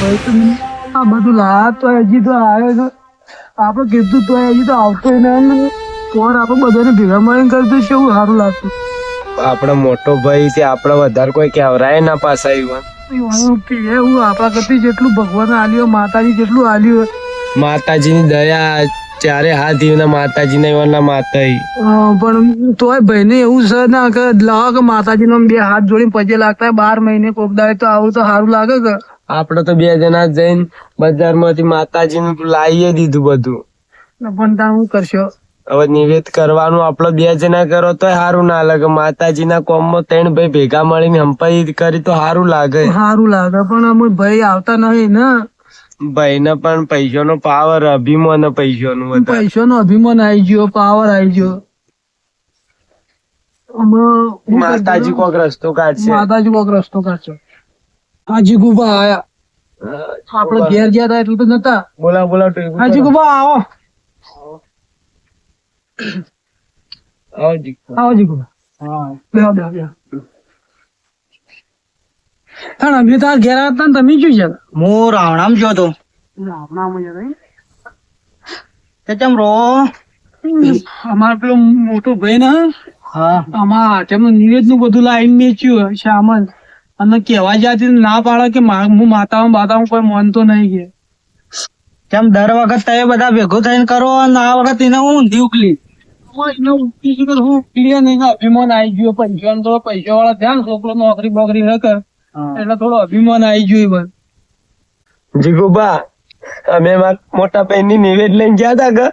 ભાઈ તમે આ બધું લાયા તો હજી તો આવ્યો છે. આપણે કીધું તો હજી તો આવતો ને. કોર આપણે બધાને ભેગા મળીને દઈશું સારું લાગતું આપણો મોટો ભાઈ છે આપણે વધારે કોઈ કહેવરાય ના પાછા એવું કે હું આપણા કરતી જેટલું ભગવાન આલ્યું માતાજી જેટલું આલ્યું માતાજીની દયા ચારે હાથ ઈવના માતાજીના ઈવનના માતા ઈ. પણ તોય ભાઈને એવું છે ના કે લાવો કે માતાજીનો બે હાથ જોડીને પછી લાગતા બાર મહિને કોક દાય તો આવું તો સારું લાગે કે. આપણે તો બે જણા જઈને બજારમાંથી માતાજીનું લાવીએ દીધું બધું. પણ તાર શું કરશો? હવે નિવેદ કરવાનું આપણે બે જણા કરો તો સારું ના લાગે. માતાજીના કોમમાં ત્રણ ભાઈ ભેગા મળીને હંપાઈ કરી તો સારું લાગે. સારું લાગે પણ અમે ભાઈ આવતા નહીં ને. ભાઈને પણ પૈસાનો પાવર અભિમાન પૈસો નું પૈસો નો અભિમાન આવી ગયો પાવર આવી ગયો. માતાજી કોક રસ્તો કાઢશે. માતાજી કોક રસ્તો કાઢશો. હાજી ગુબા આયા. આપડે ઘેર ગયા હતા એટલે તો નતા. બોલા બોલા હાજી ગુબા આવો. આવો જી. આવો જી બેહો બેહો બેહો. તાણ અમે તાર ઘેર હતા ને તમે શું છે હું રાવણામ જો તો. તે ચમ રો? અમાર પેલો મોટો ભાઈ ને હા. આમાં આઠમનું નિવેદનું બધું લાઈન મેચ્યું શામલ અને કેવા જાતી ના પાડે કે હું માતામાં બાતામાં કોઈ માનતો નહીં કે. કેમ દર વખત તમે બધા ભેગો થઈને કરો અને આ વખત એને હું ઊંધી ઉકલી. અભિમાન આવી ગયો. પૈસા થોડો પૈસા વાળા ધ્યાન છોકરો નોકરી બોકરી કર. એટલે થોડો અભિમાન આવી ગયો બસ. જીગુબા અમે મોટા મોટા ની નિવેદ લઈને ગયા હતા કે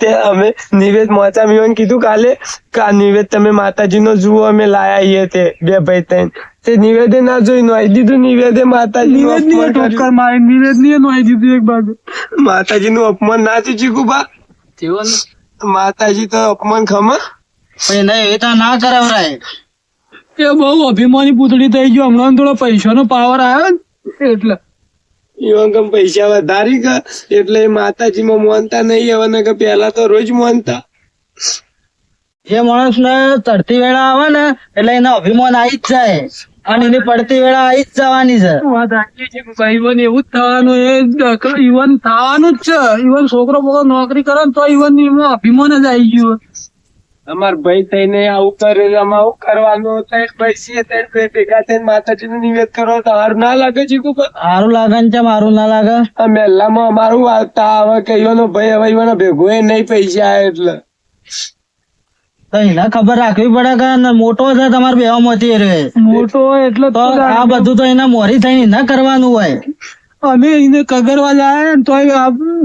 તે અમે નિવેદ મોચા મીવન કીધું કાલે કા નિવેદ તમે માતાજીનો જુઓ અમે લાયા છીએ તે બે ભાઈ ત્રણ. તે નિવેદે ના જોઈ નોઈ દીધું નિવેદે માતાજી નિવેદની ટોકર મારી નિવેદની નોઈ દીધું એક બાજુ. માતાજી નું અપમાન ના થયું જીગુબા માતાજી તો અપમાન ખમા? પણ એને એ તો ના કરાવરાય. એ બહુ અભિમાની પૂતળી થઈ ગયો. હમણાં થોડો પૈસાનો પાવર આવ્યો ને એટલે. ઈવન કમ પૈસા વધારી કે એટલે માતાજી માતાજીમાં મોનતા નહીં આવવાના ને કે પેલા તો રોજ મોનતા. જે માણસ ને ચડતી વેળા આવે ને એટલે એનો અભિમાન આવી જ જાય. અને એની પડતી વેળા આવી જ જવાની છે. વાત સાચી છે ભાઈ ઇવન એવું જ થવાનું એ ઈવન થવાનું જ છે. ઈવન છોકરો બોકરો નોકરી કરે ને તો ઇવન એમાં અભિમાન જ આવી ગયું. અમાર ભાઈ થઈને આવું કરે આમાં આવું કરવાનું ત્રણ ભાઈ છીએ ત્રણ ભાઈ ભેગા થઈને માતાજી નું નિવેદ કરો તો સારું ના લાગે જીગુ સારું લાગે ને મારું સારું ના લાગે? આ મેલામાં અમારું વાર્તા આવે કે ઈવાનો ભાઈ હવે ઈવાનો ભેગો એ નહીં પૈસા આવે એટલે. તો એને ખબર રાખવી પડે કે મોટો છે તમારે બેવા માંથી રે મોટો એટલે તો આ બધું તો એના મોરી થઈને ના કરવાનું હોય. અમે એને કગરવા જાય ને તો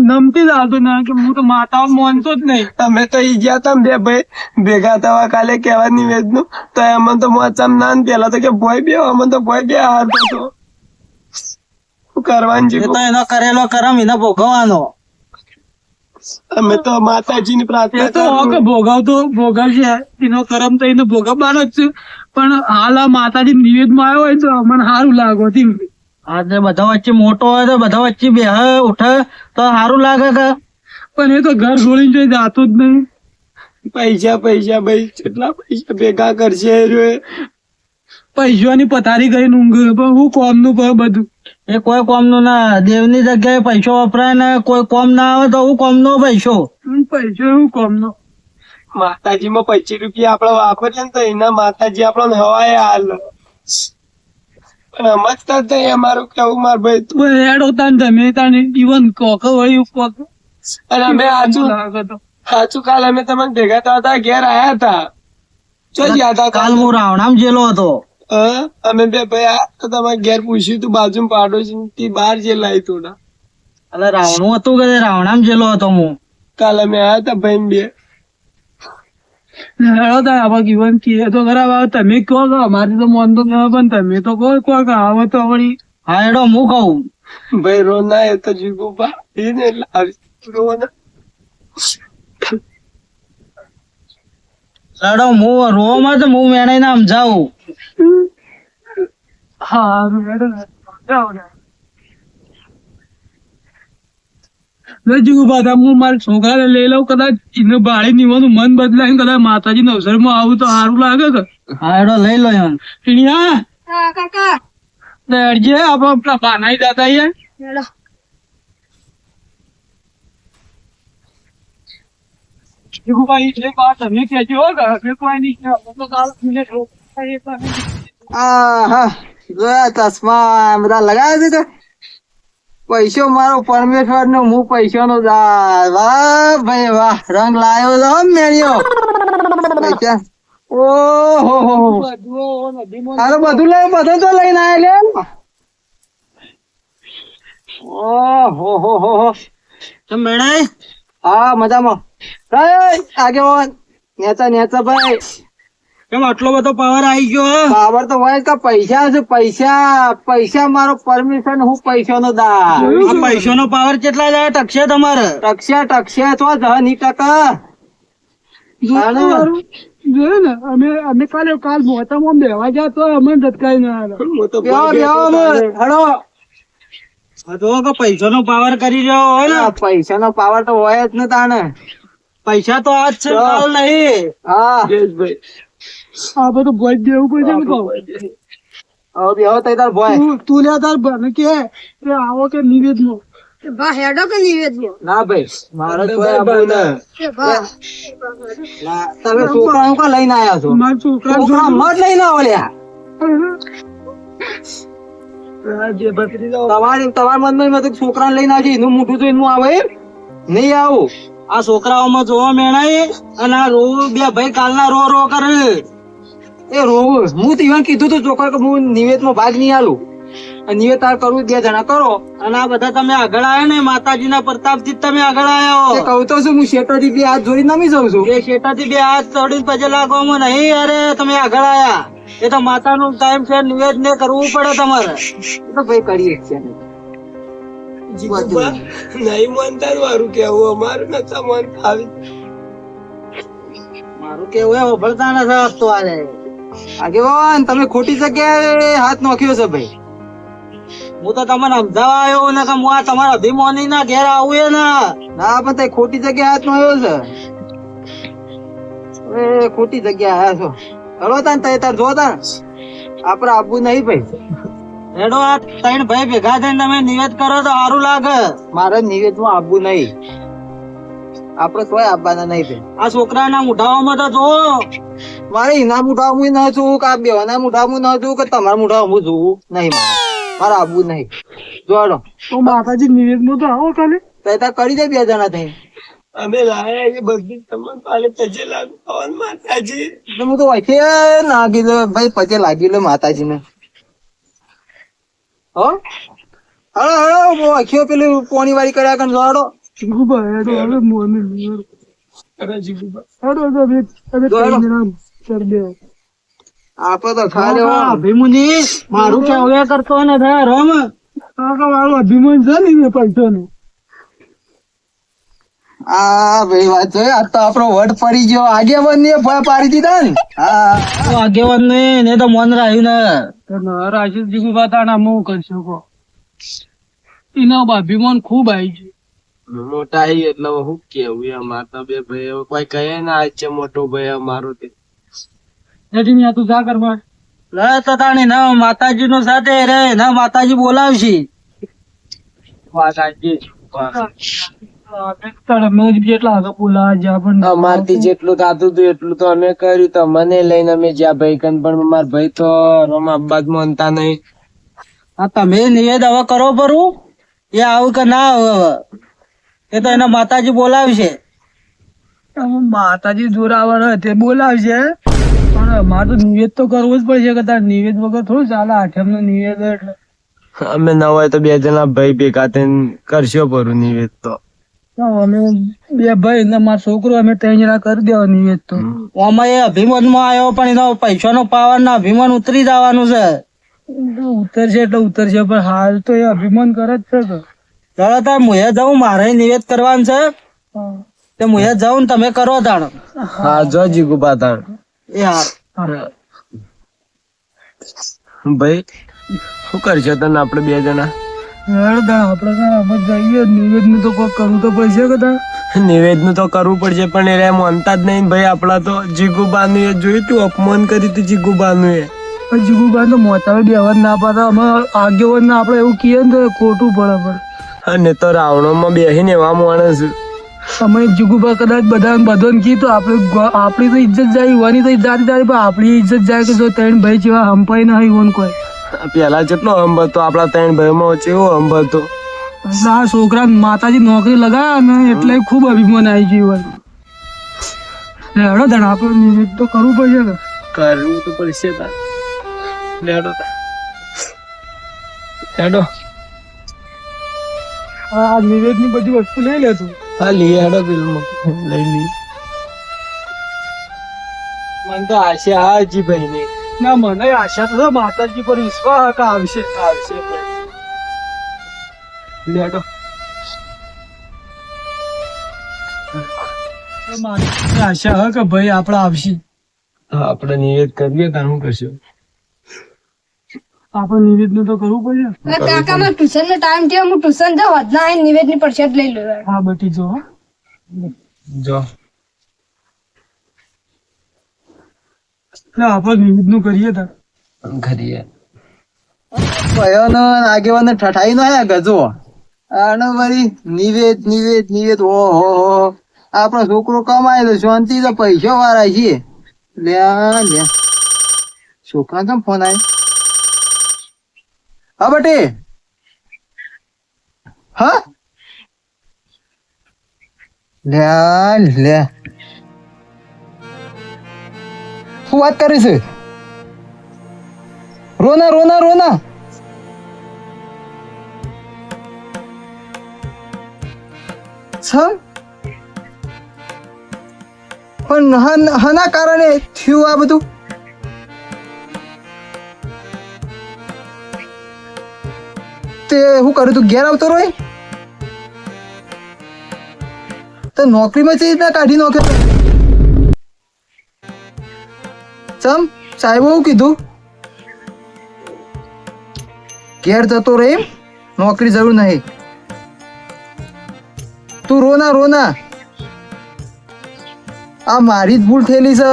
નમતી જ આવતો ના કે હું તો માતાઓ માનતો જ નહીં અમે તો ઈ ગયા તા બે ભાઈ ભેગા થવા કાલે કેવા નિવેદનું તો એમાં તો મોચામ ના પેલા તો કે ભોય બે અમને તો ભોય બે હાથ તો કરવાનું છે તો એનો કરેલો કરમ એને ભોગવવાનો અમે તો માતાજી ની પ્રાર્થના તો. કે ભોગવતો ભોગવશે એનો કરમ તો એને ભોગવવાનો જ છે પણ હાલ આ માતાજી નિવેદમાં આવ્યો હોય તો મને સારું લાગો આજે બધા વચ્ચે મોટો હોય તો બધા વચ્ચે બે ઉઠે તો સારું લાગે કે. પણ એ તો ઘર છોડીને જોઈ જાતું જ નહીં. પૈસા પૈસા ભાઈ કેટલા પૈસા ભેગા કરશે એ પૈસાની પથારી કરીને ઊંઘ પણ હું કોમનું પણ બધું. એ કોઈ કોમનું ના દેવની જગ્યાએ પૈસો વપરાય ને કોઈ કોમ ના આવે તો હું કોમનો પૈસો. હું પૈસો હું કોમનો. માતાજીમાં પચીસ રૂપિયા આપડે વાપરીએ ને તો એના માતાજી આપણને હવાય હાલ. સમજતા જ નહીં અમારું કેવું માર ભાઈ તું. તો હેડ ને તમે તાને ઇવન કોક વળી કોક અને અમે હાચું લાગે કાલ અમે તમને ભેગા થતા હતા ઘેર આયા હતા. ચો ગયા હતા કાલ હું રાવણામ જેલો હતો. અમે બે ભાઈ તો તમારે ઘેર પૂછ્યું તું બાજુ પાડોશી થી બહાર જે લાવી ના. એટલે રાવણું હતું કે રાવણામ જેલો હતો હું? કાલ અમે આયા હતા ભાઈ બે. આવા ઇવન કે તો ખરાબ આવે તમે કહો કહો અમારી તો તો ન પણ તમે તો કહો કહો કે આવે તો વળી. હા એડો હું કહું? ભાઈ રો ના એ તો જીગુ બા એને લાવી રોના. એડો હું રોમાં તો હું વેણાઈને આમ જાઉં. હા હેડો ને. જાઓ ને. રજુ બાધા હું મારા છોકરાને લઈ લઉં કદાચ એને બાળી નીવાનું મન બદલાય કદાચ માતાજી ના અવસરમાં આવું તો સારું લાગે કે? હા એડો લઈ લો એમ. ટીણિયા? ને અડજે આપણે બાનાઈ દાદા અહીંયા જીગુભાઈ એટલે વાત તમે કહેજો કે કોઈ નહીં તો કાલ મિનિટ રોકાઈએ તો અમે જોયા ચશ્મા બધા લગાવ્યા છે પૈસો મારો પરમેશ્વર નો હું પૈસો નો વાહ ભાઈ વાહ રંગ લાવ્યો તો મેળ્યો. પૈસા. ઓહો હો હો. બધું લઈ બધું તો લઈને આયા લે ઓહો હો હો હો. તો મેળાય? હા મજામાં. આગેવાન. નેતા નેતા ભાઈ. કેમ આટલો બધો પાવર આવી ગયો પાવર તો હોય કે પૈસા છે પૈસા પૈસા મારો પરમિશન હું પૈસા નો દા પૈસા નો પાવર કેટલા જાય? ટકશે તમારે? ટકશે ટકશે તો દહની ટકા. જોયું જોયું ને અમે અમે કાલે કાલ મોટામાં બેવા ગયા તો અમે ધટકાઈ ના કે પૈસો નો પાવર કરી રહ્યો હોય ને? પૈસા નો પાવર તો હોય જ ને તાને પૈસા તો આજ છે કાલ નહીં. હા. આ બધું ભોજ દેવું પડશે ને કહું હવે બેહો તઈ તાર ભોય તું તું લે તાર બને કે કે આવો કે નિવેદનો. બા હેડો કે નિવેદનો? ના ભાઈ મારે તો આબુ ને. બા. તમે છોકરાઓ કા લઈને આયા છો? મારા છોકરા છોકરા મત લઈને આવો લ્યા. તમારી તમારા મનમાં મેં લઈને આવજો. એનું મોટું તો એનું આવે? નહીં આવું. આ છોકરાઓમાં જોવા મેણાય અને આ રો બે ભાઈ કાલના રો રો કરે. એ રોવું. હું તો ઈવન કીધું તું છોકરા કે હું નિવેદમાં ભાગ નહીં આલું. અને નિવેદ તાર કરવું બે જણા કરો. અને આ બધા તમે આગળ આવ્યા ને માતાજીના પ્રતાપથી તમે આગળ આવ્યા હો. કહું તો શું હું શેઠોથી બે હાથ જોડી નમી જાઉં છું. બે શેટાથી બે હાથ ચડીને પછી લાગવામાં નહીં અરે તમે આગળ આવ્યા એ તો માતાનું ટાઈમ છે નિવેદ ને કરવું પડે તમારે. એ તો ભાઈ કરીએ જ છે નહીં માનતા મારું કેવું અમારું નતા માનતા. આવી મારું કેવું એ વફળતા નથી આપતો આલે આગેવાન, તમે ખોટી જગ્યાએ હાથ નોખ્યો છે ભાઈ. હું તો તમને સમજાવવા આવ્યો ને કે હું આ તમારા અભિમાની ના ઘેર આવું એ ના. ના, પણ તે ખોટી જગ્યાએ હાથ નોખ્યો છે. એ ખોટી જગ્યાએ આયા છો. હળો તાન તે તાર જો તાન. આપડે આપવું નહીં ભાઈ. રેડો આ ત્રણ ભાઈ ભેગા થઈને તમે નિવેદ કરો તો સારું લાગે. મારે નિવેદમાં આપવું નહીં. આપડે કોઈ આપવાના નહીં ભાઈ. આ છોકરાના મુઢાઓમાં તો જો મારે એના હું ન જોવું કે આ બેવાના ના હું ન જોવું કે તમારા મુઠા જોવું નહીં મારે. મારે આપવું નહીં. જોડો તો માતાજી નિવેદનો તો આવો કાલે. તય કરી દે બે જણા થઈ અમે લાયા એ બધી તમને કાલે પજે લાગુ પવન માતાજી. હું તો વચ્ચે નાગી લો ભાઈ પછી લાગી લો માતાજી ને હો હળો હળો વચ્ચે પેલું પોણી વાળી કર્યા કન જોડો જીગુબા é, નિવેદ અરે જીગુબા હેડો તો હવે હવે દોડો. ત્રણ જણા કરી દે આપડે તો ખાલી અભિમુની મારું એ કરતો ને થાય રમ કાકા મારું અભિમુન છે ને પૈસો નું આ ભાઈ વાત છે આ તો આપણો વટ પડી ગયો આગેવાન ને પાડી દીધા ને હા આગેવાન ને ને તો મન રહ્યું ને ના રાશિદ જીગુબા તાના હું કરી શકો એના અભિમાન ખૂબ આવી છે મોટા હી એટલે હું કેવું એમ? આ તો બે ભાઈ કોઈ કહે ના છે મોટો ભાઈ અમારો તે. નથી ને તું જા કરવા લે તો તાણી ના માતાજી નો સાથે રે. ના માતાજી બોલાવશી. વાત સાચી તમે જ જેટલા આગળ બોલાવા જ્યાં પણ અમારથી જેટલું થતું હતું એટલું તો અમે કર્યું. તો મને લઈને અમે જ્યાં ભાઈ કન પણ મારા ભાઈ તો રમા બાદ માનતા નહીં. આ તમે નિવેદ હવે કરો પરું? એ આવું કે ના આવે એ તો એના માતાજી બોલાવશે. માતાજી જોર આવવાના તે બોલાવશે. પણ મારે તો નિવેદ તો કરવું જ પડશે કે તારે નિવેદ વગર થોડું ચાલે આઠમ નો નિવેદ એટલે. અમે ન હોય તો બે જણા ભાઈ ભેગા થઈને કરશો પરું નિવેદ તો. તો અમે બે ભાઈ ને મારો છોકરો અમે ત્રણ જણા કરી દેવા નિવેદ તો. આમાં એ અભિમાનમાં આવ્યો પણ એનો પૈસા નો પાવર ના અભિમાન ઉતરી જવાનું છે. ઉતરશે એટલે ઉતરશે પણ હાલ તો એ અભિમાન કરે જ છે ચાલો તાર મુએ જાઉં મારે નિવેદ કરવાનું છે. તે મુએ જાઉં તમે કરો તાણ. હા. જો જીગુ તાણ. યાર ભાઈ શું કરશો તને આપણે બે જણા? આપણે જઈએ. નિવેદનું તો કોઈ કરવું તો પડશે કે તાણ? નિવેદનું તો કરવું પડશે પણ એ માનતા જ નહીં ભાઈ આપણા તો જીગુબાનું એ જોયું તું અપમાન કર્યું તું જીગુબાનું એ. જીગુબા તો બેહવા જ ના પાતા અમે આગેવાન ના આપણે એવું કહીએ ને તો ખોટું પડે પણ. અને તો રાવણોમાં બેહીને એવા માણસ. અમે જીગુબા કદાચ બધા બધાને કીધું આપણે આપણી તો ઇજ્જત જાય હોવાની તો જાતી જાતી પણ આપણી ઇજ્જત જાય કે જો ત્રણ ભાઈ જેવા હંપાઈ ના હોય કોઈ? પેલા જેટલો અંબ હતો આપણા ત્રણ ભાઈમાં કેવો અંબ હતો આ છોકરા માતાજી નોકરી લગાવ્યા ને એટલે ખૂબ અભિમાન આવી ગયું હોય. લેડો ધણ આપણે નિવેદ તો કરવું પડશે ને. કરવું તો પડશે તાર. લેડો. લેડો. આ નિવેદની બધી વસ્તુ લઈ લેતું હા લઈ હેડો પેલું લઈ લઈ. મને તો આશા હા હજી ભાઈ ની ના મને આશા તો માતાજી પર વિશ્વાસ કે આવશે આવશે લેડો આશા હ કે ભાઈ આપણે આવશે. હા આપણે નિવેદ કરીએ તો શું કરશું? આપણે નિવેદનું તો કરવું પડે. કાકા મારે ટ્યુશન નો ટાઈમ થયો હું ટ્યુશન જાઉં વધના આવીને નિવેદની લઈ લઉં. હા બટી જો હો. જો. એટલે આપણે નિવેદનું કરીએ તાર કરીએ. ભયોનો ને આગેવાને ઠઠાઈ નો આયા ગજો આનો વળી નિવેદ નિવેદ નિવેદ ઓ હો હો. આપણો છોકરો કમાય તો શાંતિ તો પૈસા વાળા છીએ. લે લે છોકરા કેમ ફોન આવ્યો હા વાત કરી છે રોના રોના રોના પણ હના કારણે થયું આ બધું? તે હું કરું તું, ઘેર આવતો રોય તો નોકરીમાં ચી કાઢી નોકરી ચમ, સાહેબ એવું કીધું. ઘેર જતો રહે નોકરી જરૂર નહીં. તું રોના રોના આ મારી જ ભૂલ થયેલી છે.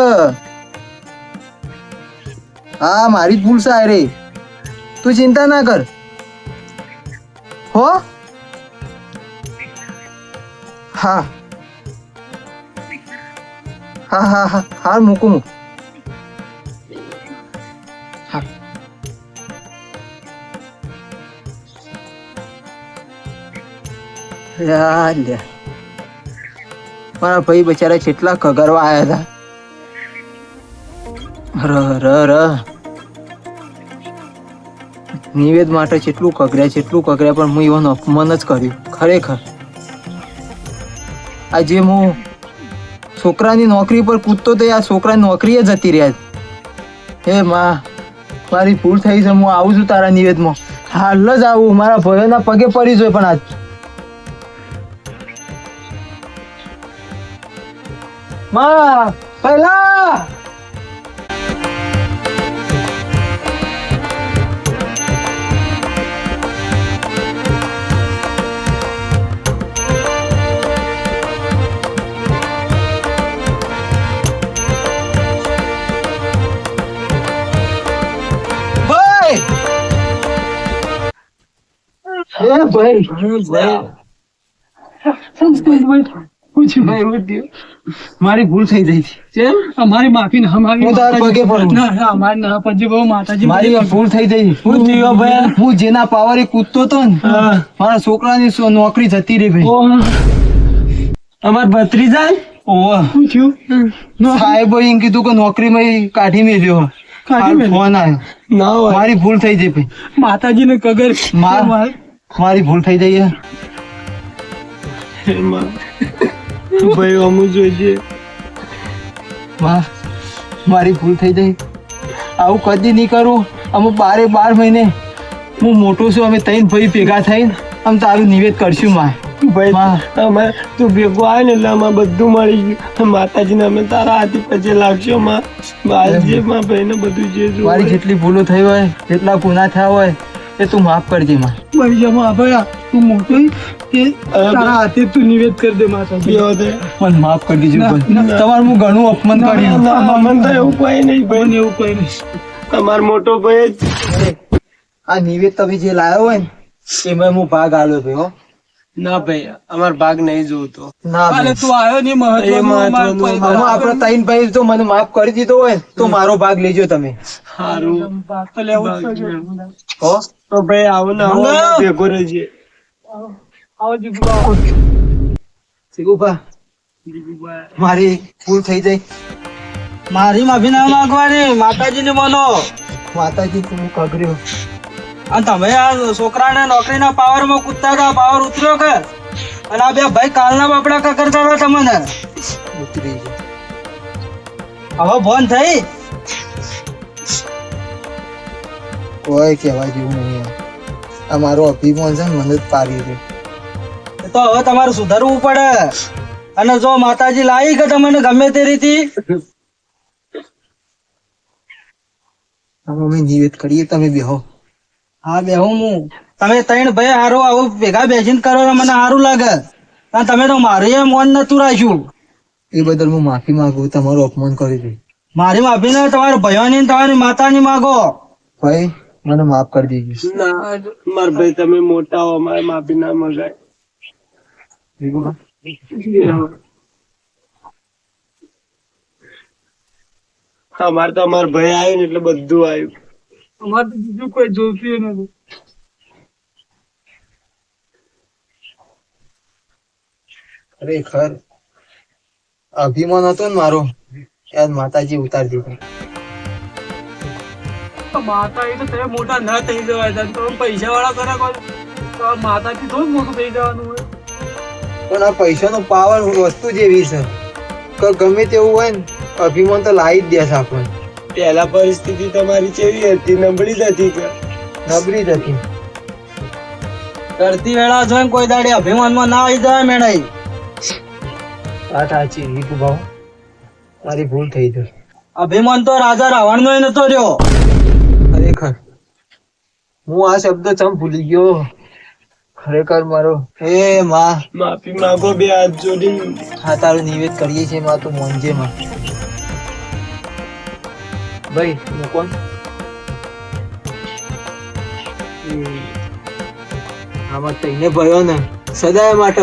હા, મારી જ ભૂલ છે આ રે તું ચિંતા ના કર. હો? હા. હા હા હા. હાલ મૂકું હું. હા. મારા ભાઈ બચારા કેટલા કગરવા આવ્યા હતા ર ર ર. નિવેદ માટે જેટલું કગર્યા જેટલું કગર્યા, પણ હું એવાનું અપમાન જ કર્યું. ખરેખર. આજે હું છોકરાની નોકરી પર કૂદતો તો આ છોકરાની નોકરીએ જતી રહ્યા હે માં, મારી ભૂલ થઈ છે, હું આવું છું તારા નિવેદમાં. હાલ જ આવું, મારા ભયોના પગે પડી જોઈ પણ આજ. પહેલા એ ભાઈ. મારી ભૂલ થઈ ગઈ હતી અમારી માફી ના માગી હું તાર પગે પડું. ના ના અમારી ના પછી બહુ માતાજી મારી ભૂલ થઈ ગઈ હું થયું ભાઈ? હું જેના પાવરે કૂદતો તો ને મારા છોકરાની નોકરી જતી રહી ભાઈ. અમાર ભત્રીજા ઓહ. પૂછ્યું સાહેબ એમ કીધું કે નોકરી માં કાઢી મેલ્યો? ફોન આવ્યો. ના મારી ભૂલ થઈ ગઈ ભાઈ. માતાજી ને કગર મા- મારી ભૂલ થઈ જઈએ ભાઈ અમુ જોઈએ મારી ભૂલ થઈ જઈ આવું કદી નહીં કરું. અમે બારે બાર મહિને હું મોટો છું અમે ત્રણ ભાઈ ભેગા થઈને આમ તારું નિવેદ કરશું માં. ભાઈ અમે તું ભેગો આવે ને એટલે અમારે બધું મળી ગયું. માતાજીને અમે તારા હાથી પછી લાગશો માં. બાલજી માં ભાઈને બધું જે મારી. જેટલી ભૂલો થઈ હોય જેટલા ગુના થયા હોય એ તું માફ કરજે માં ભાઈ જમા ભાઈ તું મોટો કે તારા હાથે તું નિવેદ કરી દે માતા. મને માફ કરી દેજો તમાર મુ તમારું હું ઘણું અપમાન કર્યું અપમાન તો એવું કોઈ નહીં ભાઈ. એવું કોઈ નહીં. તમારો મોટો ભાઈ આ નિવેદ તમે જે લાવ્યો હોય ને એમાં હું ભાગ આલ્યો ભાઈ હો. ના ભાઈ અમાર ભાગ નહીં જોતો. ના. તું આવ્યો મહત્વનું ત્રણ ભાઈ તો મને માફ કરી દીધો હોય તો મારો ભાગ લેજો તમે. સારું હો? તો ભાઈ આવો ને આવો મંગા. અમે ભેગો રહેજે મારી ભૂલ થઈ જાય. મારી માફી ના માંગવાની માતાજી ને બોલો. માતાજી તું કગર્યો અને તમે આ છોકરાને નોકરીના પાવરમાં કૂદતા હતા પાવર ઉતર્યો કે? અને આ બે ભાઈ કાલના બાપડા કા કરતા હતા તમને? ઉતરી હવે ફોન થઈ? કોઈ કહેવા જેવું નહીં આ. મારો અભિમાન છે મને જ પાડી દે. તો હવે તમારે સુધારવું પડે. અને જો માતાજી લાવી કે તમને ગમે તે રીતે? અમે નિવેદ કરીએ તમે બેહો. હા બે હું. તમે ત્રણ ભાઈ હારું આવું ભેગા બેસીને કરો મને સારું લાગે. અને તમે તો મારું એ મોન નતું રાખ્યું. એ બદલ હું માફી માંગુ તમારું અપમાન કરી દે મારી માફી ને તમારા ભાઈઓની ને તમારી માતાની માગો. ભાઈ મને માફ કરી દેજો. ના માર ભાઈ તમે મોટા હો મારે માફી ના મગાય. અમારે તો અમારા ભાઈ આવ્યો ને એટલે બધું આવ્યું અમારે બીજું કોઈ જોતું નથી. ખરેખર અભિમાન હતો ને મારો યાદ માતાજી ઉતારી દીધો માતા એ તો તમે મોટા ના થઈ જવાય તમે પૈસા વાળા કરે કોઈ. માતાથી થોડું મોટું થઈ જવાનું હોય. પણ આ પૈસાનો પાવર વસ્તુ જેવી છે. કે ગમે તેવું હોય ને અભિમાન તો લાવી જ દેશે આપણને. પેલા પરિસ્થિતિ તમારી કેવી હતી? નબળી જ હતી કે? નબળી જ હતી. કરતી વેળા જોઈને કોઈ દાડી અભિમાનમાં ના આવી જાય મેળાઈ વાત સાચી રીતુ ભાવ. મારી ભૂલ થઈ ગઈ. અભિમાન તો રાજા રાવણ નો નતો રહ્યો. ખરેખર. હું આ શબ્દ ચમ ભૂલી ગયો? ખરેખર મારો. હે માં. માફી માંગો બે હાથ જોડી હા તારું નિવેદ કરીએ છીએ માં તું મોંજે માં. ભાઈ મૂકો. આમાં તઈને ભયો ને સદાય માટે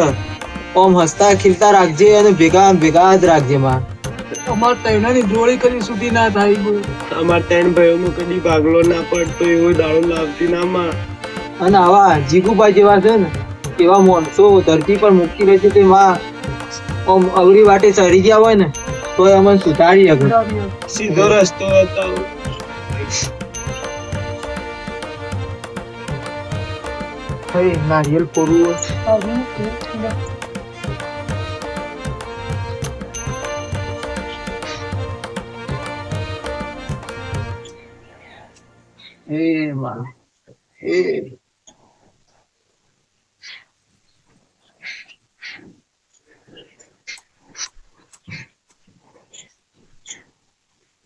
ઓમ હસતા ખીલતા રાખજે અને ભેગા ભેગા જ રાખજે માં અમારે તૈનાની જોડી કરી સુધી ના થાય અમાર ત્રણ ભાઈઓનો કદી ભાગલો ના પડતો એવો દાડો લાવતી ના માં. અને આવા જીગુભાઈ જેવા છે ને એવા માણસો ધરતી પર મૂકી રહે છે તે માં ઓમ અવળી વાટે ચડી ગયા હોય ને તો અમને સુધારી શકે સીધો રસ્તો બતાવો કઈ નારિયેલ પોરું હે માં હે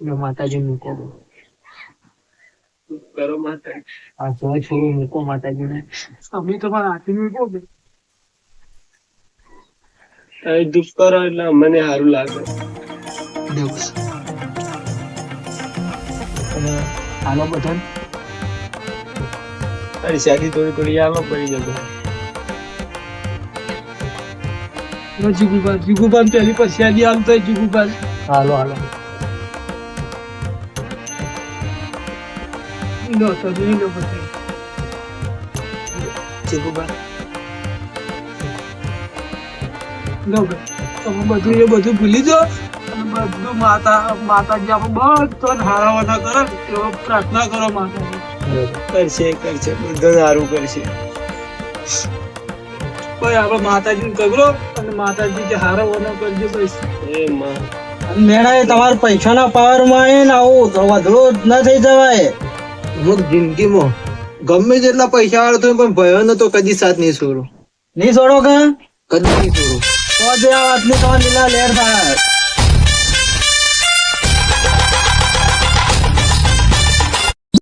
લો માતાજી મૂકો કરો માતા આ જોઈ છોડું મૂકો માતાજીને અમે તમારા હાથી મૂકો બે તમે દુઃખ કરો એટલે મને સારું લાગે દુઃખ હાલો બધા અરે શાદી થોડી થોડી આલો પડી જતો જુગુબાન જુગુબાન પેલી પછી હાલો હાલો લો તો જોઈ લો પછી લો તમે બધું એ બધું ભૂલી જાઓ બધું માતા માતાજી આપણે બધો હારાવાના કરે ને એવો પ્રાર્થના કરો માતાજી કરશે કરશે બધું સારું કરશે ભાઈ આપણે માતાજીને કગરો અને માતાજી કે હારાવાના કરજો એ માં મેળા તમારા પૈસાના પાવરમાં આવું વધુ ન થઈ જવાય અમુક જિંદગીમાં ગમે જેટલા પૈસા વાળો તો પણ ભયો તો કદી સાથ નહીં છોડો. નહીં છોડો કે? કદી નહીં છોડો. તો જે આ વાતની તમારી લીલા લેર થાય.